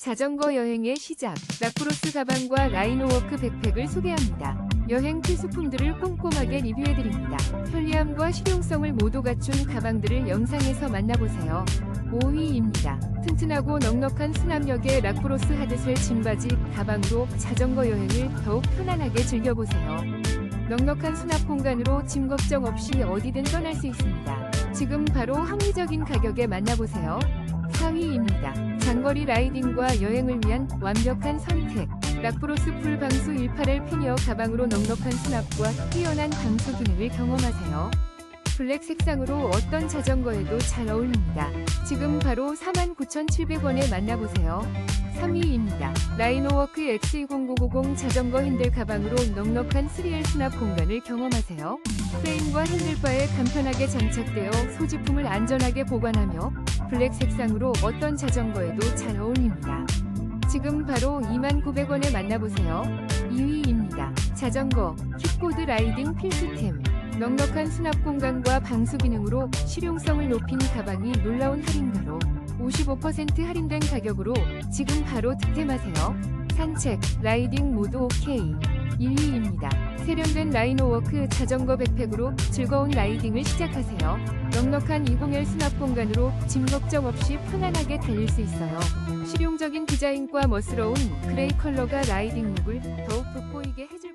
자전거 여행의 시작, 라프로스 가방과 라이노워크 백팩을 소개합니다. 여행 필수품들을 꼼꼼하게 리뷰해드립니다. 편리함과 실용성을 모두 갖춘 가방들을 영상에서 만나보세요. 5위입니다. 튼튼하고 넉넉한 수납력의 라프로스 하드셀 짐바지 가방으로 자전거 여행을 더욱 편안하게 즐겨보세요. 넉넉한 수납 공간으로 짐 걱정 없이 어디든 떠날 수 있습니다. 지금 바로 합리적인 가격에 만나보세요. 4위입니다. 장거리 라이딩과 여행을 위한 완벽한 선택. 락브로스 풀 방수 18L 피니어 가방으로 넉넉한 수납과 뛰어난 방수 기능을 경험하세요. 블랙 색상으로 어떤 자전거에도 잘 어울립니다. 지금 바로 49,700원에 만나보세요. 3위입니다. 라이노워크 X20990 자전거 핸들 가방으로 넉넉한 3L 수납 공간을 경험하세요. 프레임과 핸들바에 간편하게 장착되어 소지품을 안전하게 보관하며 블랙 색상으로 어떤 자전거에도 잘 어울립니다. 지금 바로 29,900원에 만나보세요. 2위입니다. 자전거, 킥보드 라이딩 필수템. 넉넉한 수납 공간과 방수 기능으로 실용성을 높인 가방이 놀라운 할인가로 55% 할인된 가격으로 지금 바로 득템하세요. 산책, 라이딩 모두 오케이. 1위입니다. 세련된 라이노워크 자전거 백팩으로 즐거운 라이딩을 시작하세요. 넉넉한 20L 수납 공간으로 짐 걱정 없이 편안하게 달릴 수 있어요. 실용적인 디자인과 멋스러운 그레이 컬러가 라이딩 룩을 더욱 돋보이게 해줄.